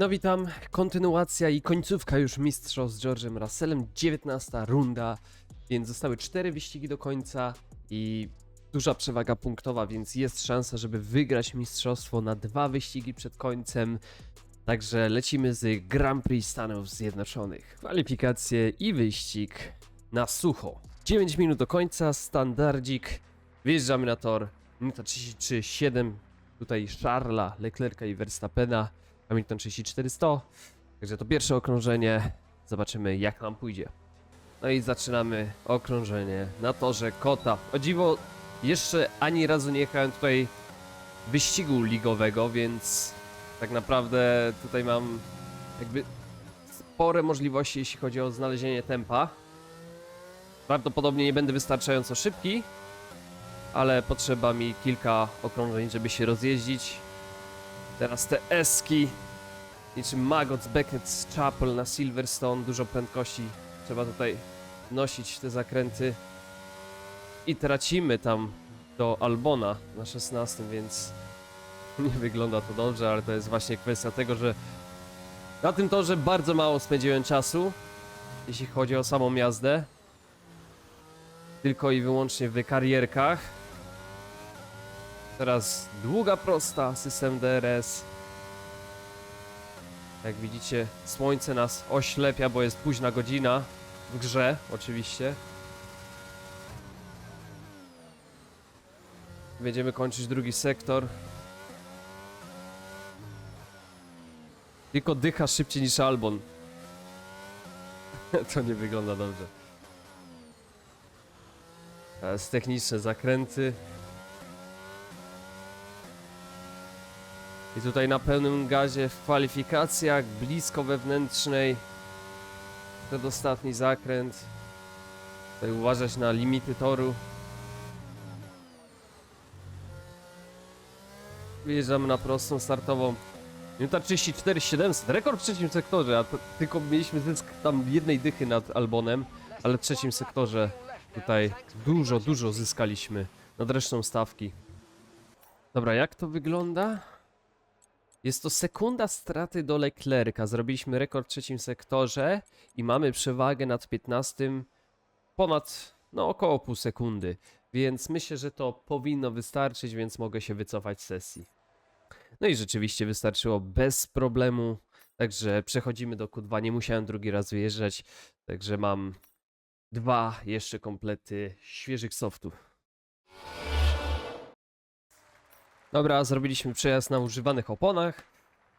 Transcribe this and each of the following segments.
No witam, kontynuacja i końcówka już mistrzostw z George'em Russellem, 19 runda, więc zostały 4 wyścigi do końca i duża przewaga punktowa, więc jest szansa, żeby wygrać mistrzostwo na dwa wyścigi przed końcem. Także lecimy z Grand Prix Stanów Zjednoczonych. Kwalifikacje i wyścig na sucho. 9 minut do końca, standardzik. Wjeżdżamy na tor. Minuta 33,7. Tutaj Charlesa, Leclerca i Verstappena. Hamilton 34-100. Także to pierwsze okrążenie. Zobaczymy jak nam pójdzie. No i zaczynamy okrążenie na torze Kota. O dziwo, jeszcze ani razu nie jechałem tutaj wyścigu ligowego, więc tak naprawdę tutaj mam jakby spore możliwości, jeśli chodzi o znalezienie tempa. Prawdopodobnie nie będę wystarczająco szybki, ale potrzeba mi kilka okrążeń, żeby się rozjeździć. Teraz te eski, niczym Maggots, Beckett, Chapel na Silverstone, dużo prędkości. Trzeba tutaj nosić te zakręty. I tracimy tam do Albona na 16, więc nie wygląda to dobrze, ale to jest właśnie kwestia tego, że na tym torze bardzo mało spędziłem czasu, jeśli chodzi o samą jazdę. Tylko i wyłącznie w karierkach. Teraz długa prosta, system DRS. Jak widzicie, słońce nas oślepia, bo jest późna godzina w grze, oczywiście. Będziemy kończyć drugi sektor. Tylko dycha szybciej niż Albon. to nie wygląda dobrze. Teraz techniczne zakręty. I tutaj na pełnym gazie w kwalifikacjach, blisko wewnętrznej. Przedostatni zakręt. Tutaj uważać na limity toru. Wyjeżdżamy na prostą startową. Minuta 34 700, rekord w trzecim sektorze, a tylko mieliśmy zysk tam jednej dychy nad Albonem, ale w trzecim sektorze tutaj dużo, dużo zyskaliśmy nad resztą stawki. Dobra, jak to wygląda? Jest to sekunda straty do Leclerca. Zrobiliśmy rekord w trzecim sektorze i mamy przewagę nad 15 ponad, no około pół sekundy. Więc myślę, że to powinno wystarczyć, więc mogę się wycofać z sesji. No i rzeczywiście wystarczyło bez problemu. Także przechodzimy do Q2. Nie musiałem drugi raz wyjeżdżać. Także mam dwa jeszcze komplety świeżych softów. Dobra, zrobiliśmy przejazd na używanych oponach.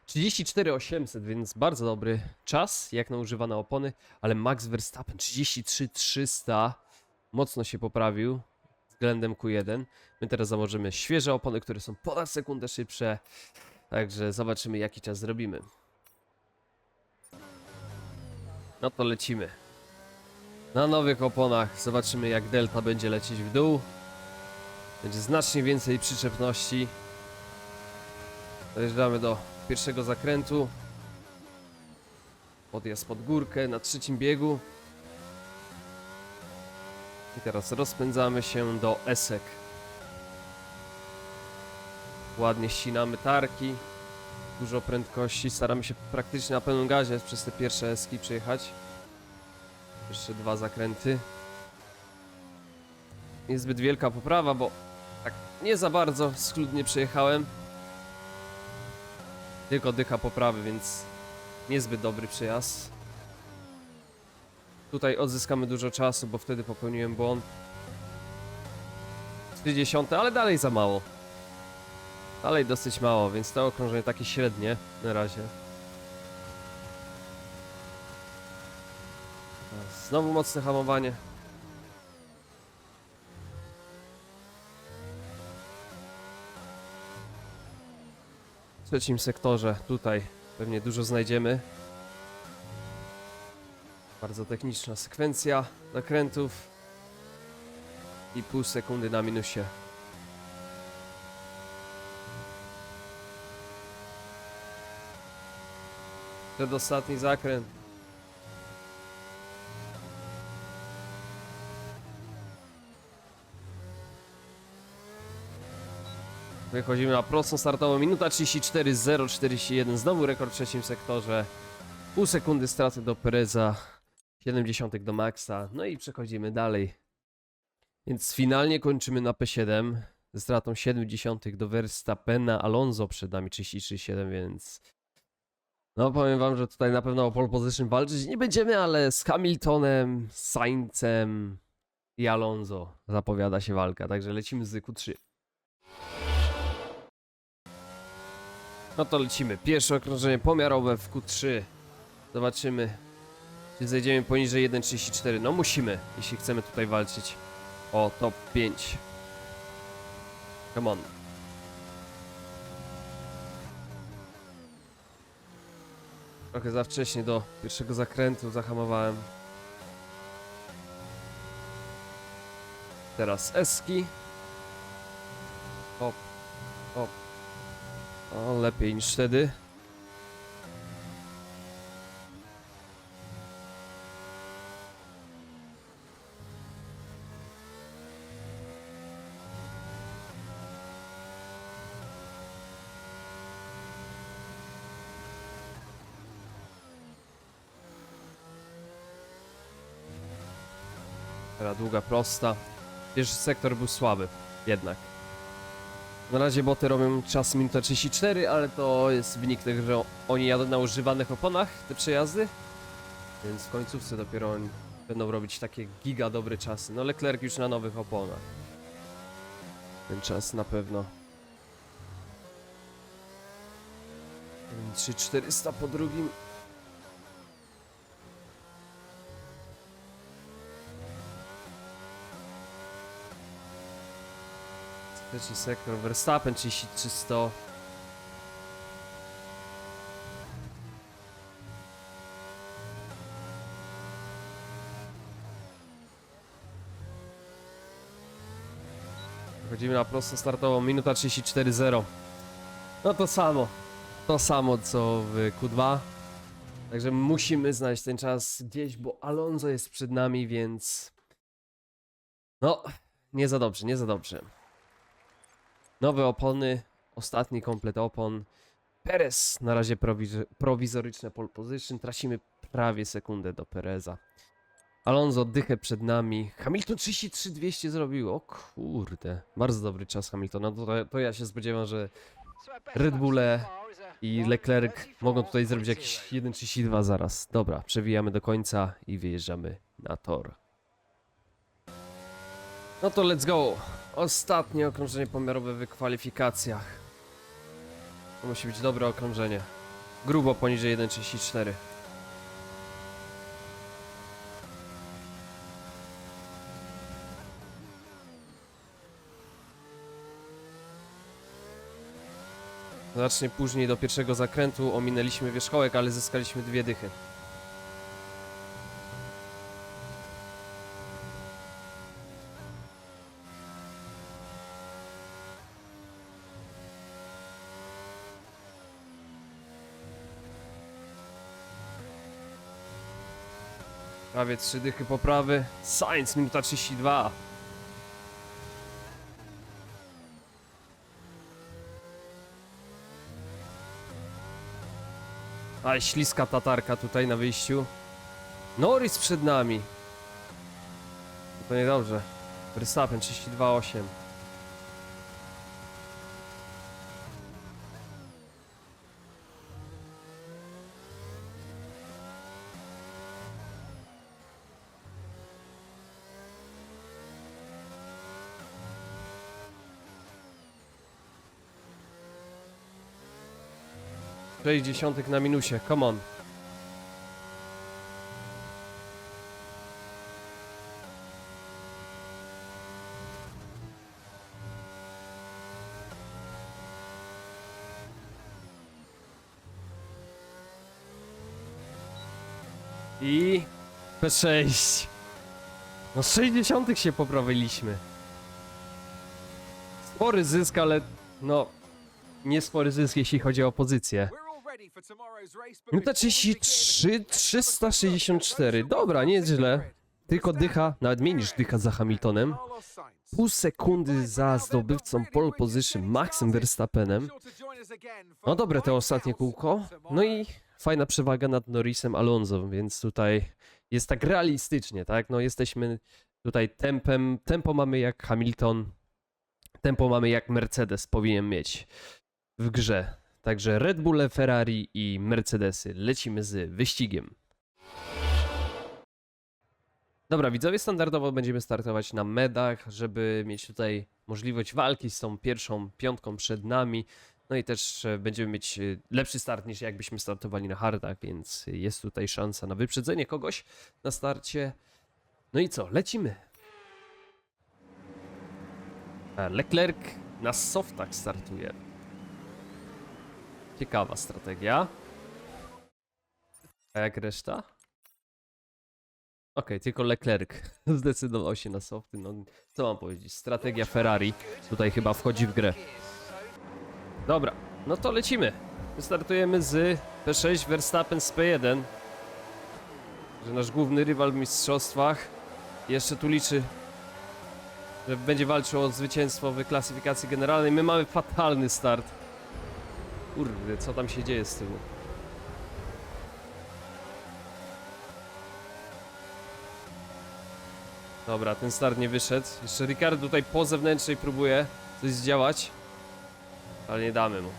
34800, więc bardzo dobry czas jak na używane opony, ale Max Verstappen 33300 mocno się poprawił względem Q1. My teraz założymy świeże opony, które są ponad sekundę szybsze. Także zobaczymy jaki czas zrobimy. No to lecimy. Na nowych oponach zobaczymy jak delta będzie lecieć w dół. Będzie znacznie więcej przyczepności. Dojeżdżamy do pierwszego zakrętu. Podjazd pod górkę na trzecim biegu. I teraz rozpędzamy się do esek. Ładnie ścinamy tarki. Dużo prędkości. Staramy się praktycznie na pełnym gazie przez te pierwsze eski przejechać. Jeszcze dwa zakręty. Niezbyt wielka poprawa, bo tak nie za bardzo schludnie przejechałem. Tylko dycha poprawy, więc niezbyt dobry przejazd. Tutaj odzyskamy dużo czasu, bo wtedy popełniłem błąd. 30, ale dalej za mało. Dalej dosyć mało, więc to okrążenie takie średnie na razie. Znowu mocne hamowanie. Trzecim sektorze tutaj pewnie dużo znajdziemy. Bardzo techniczna sekwencja zakrętów i pół sekundy na minusie. Przedostatni zakręt. Wychodzimy na prostą startową. Minuta 34, 0,41. Znowu rekord w trzecim sektorze. Pół sekundy straty do Pereza. 70 do Maxa. No i przechodzimy dalej. Więc finalnie kończymy na P7. Ze stratą 70 do Verstappena. Alonso przed nami 33,7, więc... No powiem wam, że tutaj na pewno o pole position walczyć nie będziemy, ale z Hamiltonem, Saincem i Alonso zapowiada się walka. Także lecimy z Q3. No to lecimy. Pierwsze okrążenie pomiarowe w Q3. Zobaczymy, czy zejdziemy poniżej 1.34. No musimy, jeśli chcemy tutaj walczyć o top 5. Come on. Trochę za wcześnie do pierwszego zakrętu zahamowałem. Teraz eski. Hop, hop. O, lepiej niż wtedy. Teraz długa prosta. Pierwszy sektor był słaby, jednak. Na razie boty robią czas minuta 34, ale to jest wynik tego, że oni jadą na używanych oponach, te przejazdy. Więc w końcówce dopiero oni będą robić takie giga dobre czasy. No Leclerc już na nowych oponach. Ten czas na pewno. 3400 po drugim. Trzeci sektor, Verstappen 3300. Wchodzimy na prostą startową, minuta 34.0. No to samo, to samo co w Q2. Także musimy znaleźć ten czas gdzieś, bo Alonso jest przed nami, więc... No, nie za dobrze, nie za dobrze. Nowe opony, ostatni komplet opon. Perez na razie prowiz- prowizoryczne pole position. Tracimy prawie sekundę do Pereza. Alonso dychę przed nami. Hamilton 33-200 zrobił. O kurde. Bardzo dobry czas Hamiltona. To, to ja się spodziewam, że Red Bulle i Leclerc mogą tutaj zrobić jakieś 1.32 zaraz. Dobra, przewijamy do końca i wyjeżdżamy na tor. No to let's go. Ostatnie okrążenie pomiarowe w kwalifikacjach. To musi być dobre okrążenie. Grubo poniżej 1.34. Znacznie później do pierwszego zakrętu ominęliśmy wierzchołek, ale zyskaliśmy dwie dychy. Prawie trzy dychy poprawy. Science minuta 32. Ale śliska tatarka tutaj na wyjściu. Norris przed nami. To niedobrze. Verstappen 32,8. Sześć dziesiątych na minusie, come on. I P6. No 60 się poprawiliśmy. Spory zysk, ale no nie spory zysk jeśli chodzi o pozycję. Minuta 33, 364. Dobra, nieźle. tylko dycha, nawet mniej niż dycha za Hamiltonem. Pół sekundy za zdobywcą pole position Maxem Verstappenem. No dobre to ostatnie kółko. No i fajna przewaga nad Norrisem Alonso, więc tutaj jest tak realistycznie, tak? No jesteśmy tutaj tempem, tempo mamy jak Hamilton, tempo mamy jak Mercedes powinien mieć w grze. Także Red Bulle, Ferrari i Mercedesy. Lecimy z wyścigiem. Dobra, widzowie, standardowo będziemy startować na medach, żeby mieć tutaj możliwość walki z tą pierwszą piątką przed nami. No i też e, będziemy mieć e, lepszy start niż jakbyśmy startowali na hardach, więc jest tutaj szansa na wyprzedzenie kogoś na starcie. No i co, lecimy. Leclerc na softach startuje. Ciekawa strategia. A jak reszta? Okej, tylko Leclerc zdecydował się na softy. No, co mam powiedzieć? Strategia Ferrari tutaj chyba wchodzi w grę. Dobra, no to lecimy. Startujemy z P6 Verstappen z P1. Że nasz główny rywal w mistrzostwach jeszcze tu liczy, że będzie walczył o zwycięstwo w klasyfikacji generalnej. My mamy fatalny start. Kurde, co tam się dzieje z tyłu? Dobra, ten start nie wyszedł. Jeszcze Ricardo tutaj po zewnętrznej próbuje coś zdziałać. Ale nie damy mu.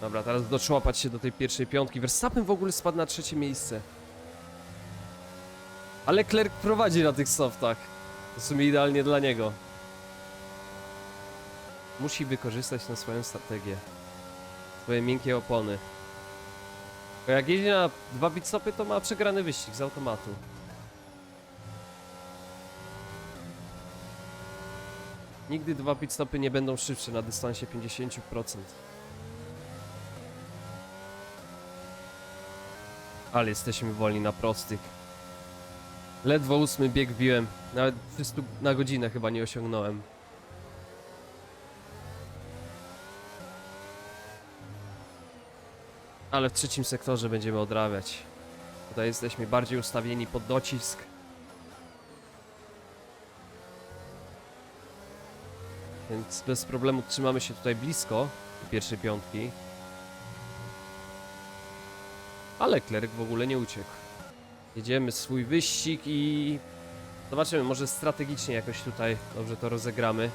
Dobra, teraz doczłapać się do tej pierwszej piątki. Verstappen w ogóle spadł na trzecie miejsce. Ale Klerk prowadzi na tych softach. W sumie idealnie dla niego. Musi wykorzystać na swoją strategię. Swoje miękkie opony. Bo jak jedzie na dwa pitstopy, to ma przegrany wyścig z automatu. Nigdy dwa pitstopy nie będą szybsze na dystansie 50%. Ale jesteśmy wolni na prostych. Ledwo ósmy bieg biłem. Nawet 300 na godzinę chyba nie osiągnąłem. Ale w trzecim sektorze będziemy odrabiać. Tutaj jesteśmy bardziej ustawieni pod docisk. Więc bez problemu trzymamy się tutaj blisko pierwszej piątki. Ale Klerek w ogóle nie uciekł. Jedziemy swój wyścig i zobaczymy, może strategicznie jakoś tutaj dobrze to rozegramy.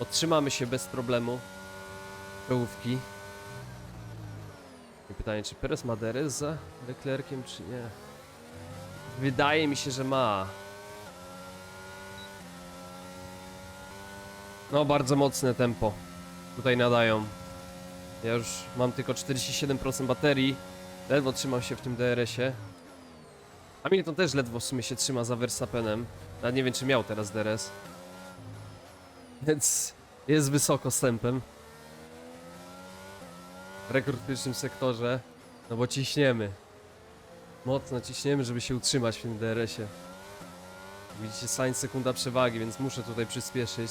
Otrzymamy się bez problemu. Czołówki. I pytanie, czy Perez ma DRS za Leclerciem, czy nie? Wydaje mi się, że ma. No, bardzo mocne tempo. Tutaj nadają. Ja już mam tylko 47% baterii. Ledwo trzymał się w tym DRS-ie. Hamilton też ledwo w sumie się trzyma za Verstappenem. Nawet nie wiem, czy miał teraz DRS. Więc jest wysoko z tempem. Rekord w pierwszym sektorze. No bo ciśniemy. Mocno ciśniemy, żeby się utrzymać w tym DRS-ie. Widzicie, Sainz sekunda przewagi, więc muszę tutaj przyspieszyć.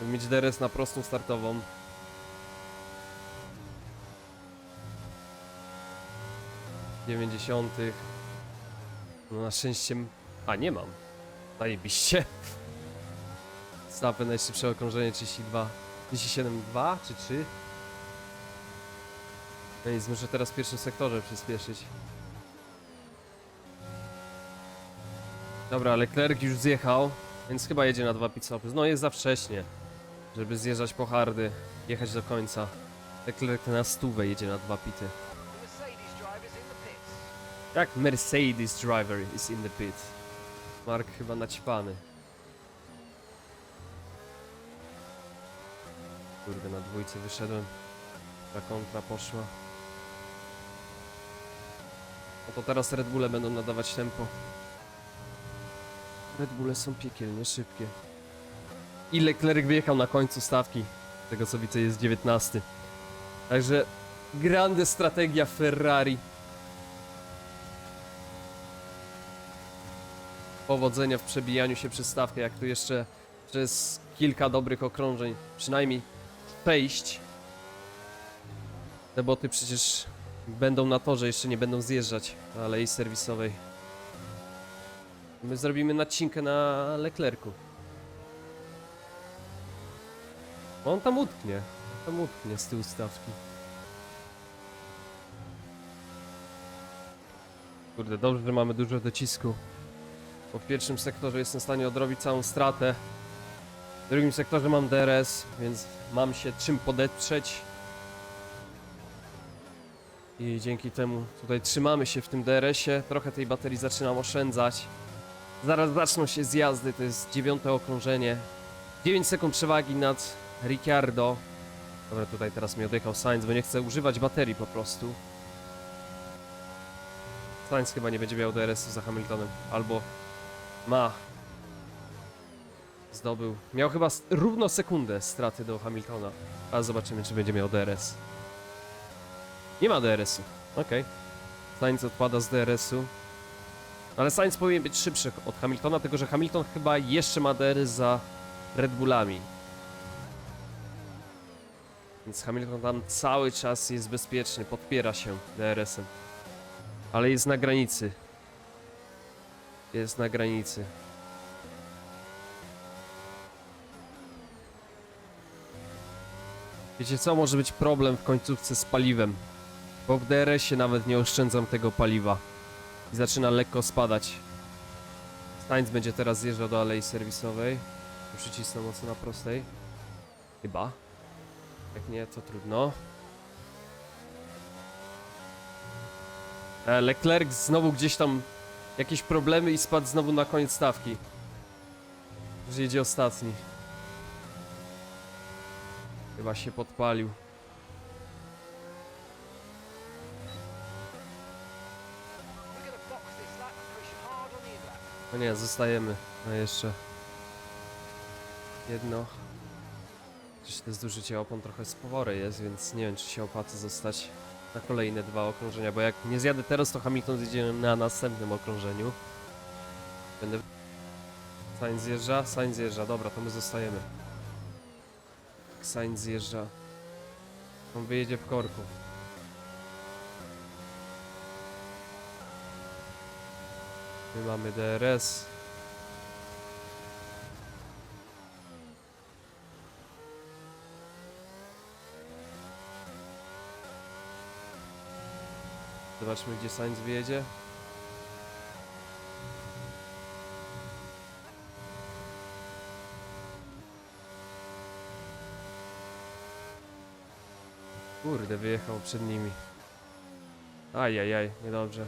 Żeby mieć DRS na prostą startową. Dziewięćdziesiątych. No na szczęście... A, nie mam. Zajebiście. Stawę najszybsze okrążenie 32. 37,2 czy 3? No nic, muszę teraz w pierwszym sektorze przyspieszyć. Dobra, Leclerc już zjechał, więc chyba jedzie na dwa pitstopy. No jest za wcześnie, żeby zjeżdżać po hardy, jechać do końca. Leclerc na stówę jedzie na dwa pity. Jak Mercedes driver is in the pit? Mark chyba naćpany. Kurde, na dwójce wyszedłem. Ta kontra poszła. No to teraz Red Bulle będą nadawać tempo. Red Bulle są piekielnie szybkie. I Leclerc wyjechał na końcu stawki. Tego co widzę jest 19. Także grande strategia Ferrari. Powodzenia w przebijaniu się przez stawkę, jak tu jeszcze przez kilka dobrych okrążeń, przynajmniej przejść. Te boty przecież będą na torze, jeszcze nie będą zjeżdżać na alei serwisowej. My zrobimy nacinkę na Leclercu. On tam utknie. Tam utknie z tyłu stawki. Kurde, dobrze, że mamy dużo docisku. Bo w pierwszym sektorze jestem w stanie odrobić całą stratę. W drugim sektorze mam DRS, więc mam się czym podeprzeć. I dzięki temu tutaj trzymamy się w tym DRS-ie. Trochę tej baterii zaczynam oszczędzać. Zaraz zaczną się zjazdy, to jest dziewiąte okrążenie. 9 sekund przewagi nad Ricciardo. Dobra, tutaj teraz mi odjechał Sainz, bo nie chcę używać baterii po prostu. Sainz chyba nie będzie miał DRS-u za Hamiltonem. Albo ma. Zdobył. Miał chyba równo sekundę straty do Hamiltona. Ale zobaczymy, czy będzie miał DRS. Nie ma DRS-u. Okej. Sainz odpada z DRS-u. Ale Sainz powinien być szybszy od Hamiltona, tylko że Hamilton chyba jeszcze ma DRS za Red Bullami. Więc Hamilton tam cały czas jest bezpieczny, podpiera się DRS-em. Ale jest na granicy. Jest na granicy. Wiecie co, może być problem w końcówce z paliwem. Bo w DRS-ie nawet nie oszczędzam tego paliwa. I zaczyna lekko spadać. Sainz będzie teraz zjeżdżał do alei serwisowej. Przycisnę mocno na prostej. Chyba. Jak nie, to trudno. E, Leclerc znowu gdzieś tam jakieś problemy i spadł znowu na koniec stawki. Już jedzie ostatni. Chyba się podpalił. No nie, zostajemy. No jeszcze. Jedno. Przecież to zużycie opon trochę spore jest, więc nie wiem, czy się opłaca zostać na kolejne dwa okrążenia, bo jak nie zjadę teraz, to Hamilton zjedzie na następnym okrążeniu. Będę... Sainz zjeżdża? Sainz zjeżdża, dobra, to my zostajemy. Sainz zjeżdża. On wyjedzie w korku. My mamy DRS. Zobaczmy, gdzie Sainz wyjedzie. Kurde, wyjechał przed nimi. Ajajaj, niedobrze.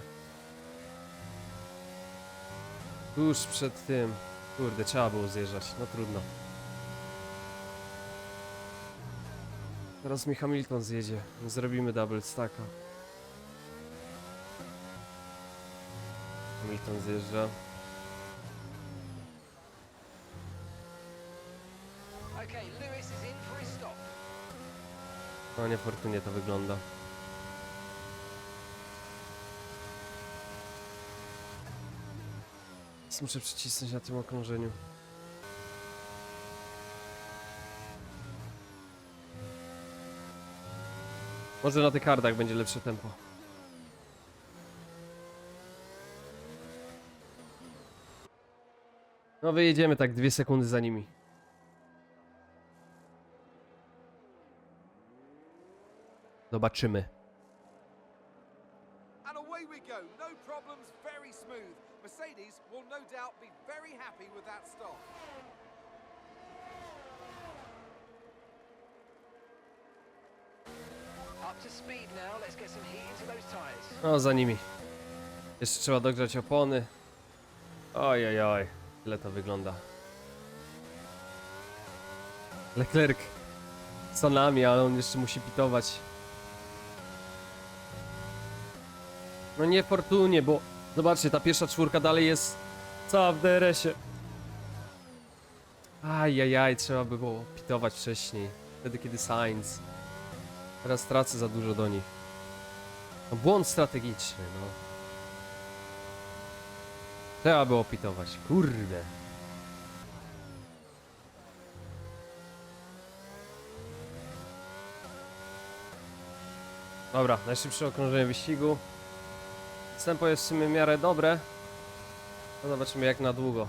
Tuż przed tym. Kurde, trzeba było zjeżdżać. No trudno. Teraz mi Hamilton zjedzie. Zrobimy double stacka. Zjeżdża. For his stop. No niefortunnie to wygląda. Więc Muszę przycisnąć na tym okrążeniu. Może na tych hardach będzie lepsze tempo. No wyjedziemy tak dwie sekundy za nimi. Zobaczymy. And away we go. No problems, very smooth. Mercedes will no doubt be very happy with that stop. No, za nimi. Jeszcze trzeba dogrzać opony. Oj, oj, oj. Tyle to wygląda. Leclerc za nami, ale on jeszcze musi pitować. No niefortunnie, bo zobaczcie, ta pierwsza czwórka dalej jest cała w DRS-ie. Ajajaj, trzeba by było pitować wcześniej. Wtedy, kiedy Sainz. Teraz tracę za dużo do nich. No błąd strategiczny, no. Trzeba było pitować, kurde. Dobra, najszybsze okrążenie wyścigu. Tempo jest w sumie w miarę dobre. No zobaczymy jak na długo.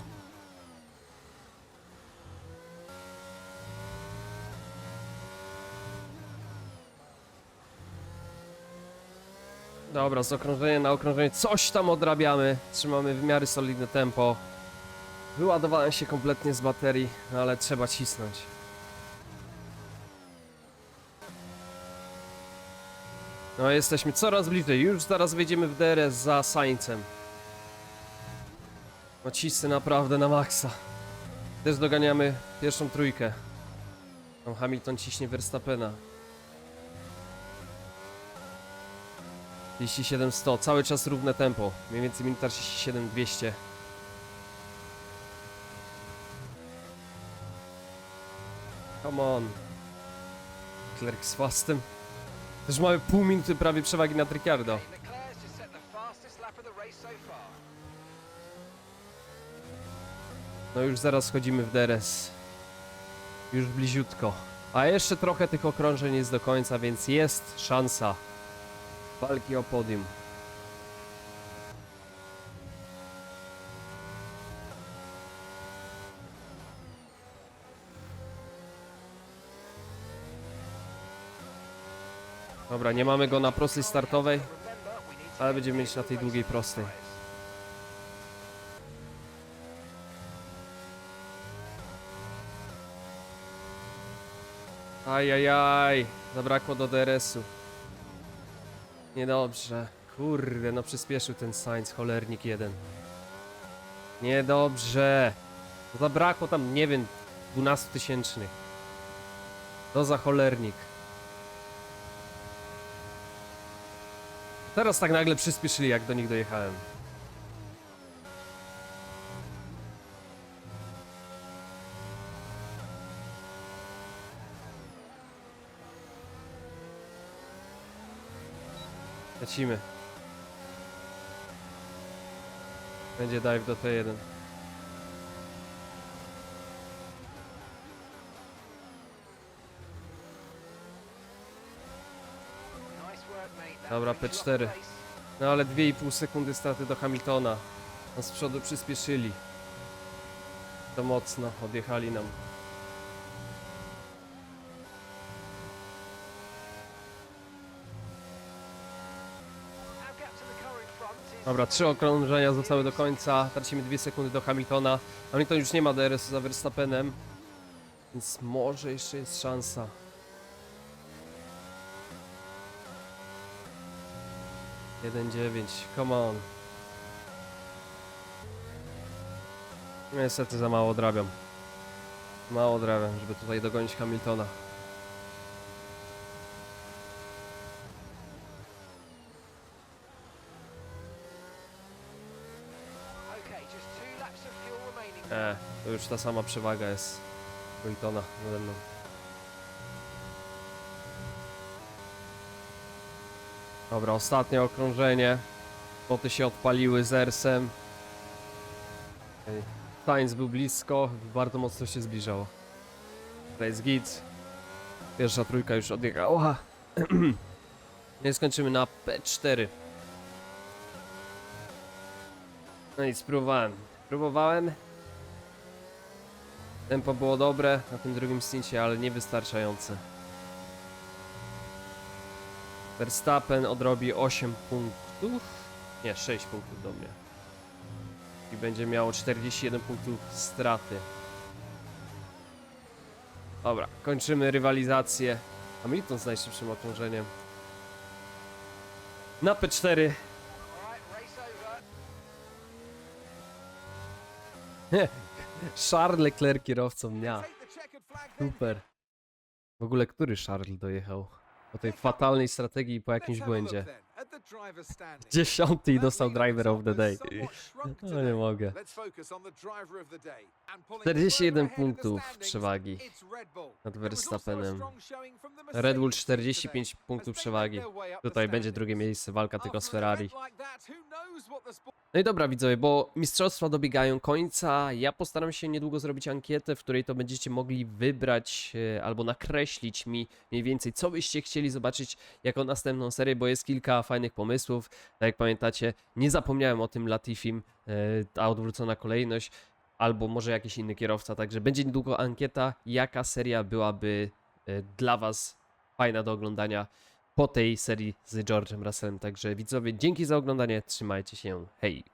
Dobra, z okrążenia na okrążenie coś tam odrabiamy. Trzymamy w miarę solidne tempo. Wyładowałem się kompletnie z baterii, no ale trzeba cisnąć. No jesteśmy coraz bliżej, już zaraz wejdziemy w DRS za Saincem. No cisy naprawdę na maksa. Też doganiamy pierwszą trójkę. Tam Hamilton ciśnie Verstappena. 37-100, cały czas równe tempo. Mniej więcej minuta 37-200. Come on. Klerk z fastem. Też mamy pół minuty prawie przewagi so far. No już zaraz wchodzimy w DRS. Już bliziutko. A jeszcze trochę tych okrążeń jest do końca, więc jest szansa walki o podium. Dobra, nie mamy go na prostej startowej, ale będziemy mieć na tej długiej prostej. Ajajaj, zabrakło do DRS-u. Niedobrze. Kurde, no przyspieszył ten Sainz, cholernik jeden. Niedobrze. Zabrakło tam, nie wiem, 12 tysięcznych. To za cholernik. Teraz tak nagle przyspieszyli, jak do nich dojechałem. Lecimy. Będzie dive do T1. Nice work, mate. That Dobra, brings you up P4. the pace. No ale 2,5 sekundy straty do Hamiltona. Z przodu przyspieszyli. To mocno, odjechali nam. Our gap to the car in front is Dobra, trzy okrążenia zostały do końca. Tracimy 2 sekundy do Hamiltona. Hamilton już nie ma DRS za Verstappenem. Więc może jeszcze jest szansa. Jeden dziewięć, come on. Niestety za mało odrabiam. Mało odrabiam, żeby tutaj dogonić Hamiltona. To już ta sama przewaga jest Hamiltona nade mną. Dobra, ostatnie okrążenie. Boty się odpaliły z Ersem. Sainz był blisko, bardzo mocno się zbliżało. Race git. Pierwsza trójka już odjechała. Nie skończymy na P4. No i spróbowałem. Próbowałem. Tempo było dobre na tym drugim stincie, ale niewystarczające. Verstappen odrobi 8 punktów. Nie, 6 punktów do mnie. I będzie miało 41 punktów straty. Dobra, kończymy rywalizację. Hamilton z najszybszym okrążeniem. Na P4 Charles Leclerc kierowcą dnia. Super. W ogóle który Charles dojechał? Po tej fatalnej strategii i po jakimś błędzie. Dziesiąty i dostał the driver of the day. No nie mogę. Let's focus on the driver of the day. And pulling 41 further ahead in the punktów przewagi nad Verstappenem. Red Bull Mercedes team 45 today. punktów przewagi. Tutaj będzie drugie miejsce, walka tylko z Ferrari. No i dobra widzowie, bo mistrzostwa dobiegają końca. Ja postaram się niedługo zrobić ankietę, w której to będziecie mogli wybrać e, albo nakreślić mi mniej więcej, co byście chcieli zobaczyć jako następną serię, bo jest kilka fajnych pomysłów. Tak jak pamiętacie, nie zapomniałem o tym Latifim, e, ta odwrócona kolejność, albo może jakiś inny kierowca, także będzie niedługo ankieta, jaka seria byłaby e, dla was fajna do oglądania po tej serii z George'em Russellem. Także widzowie, dzięki za oglądanie, trzymajcie się, hej!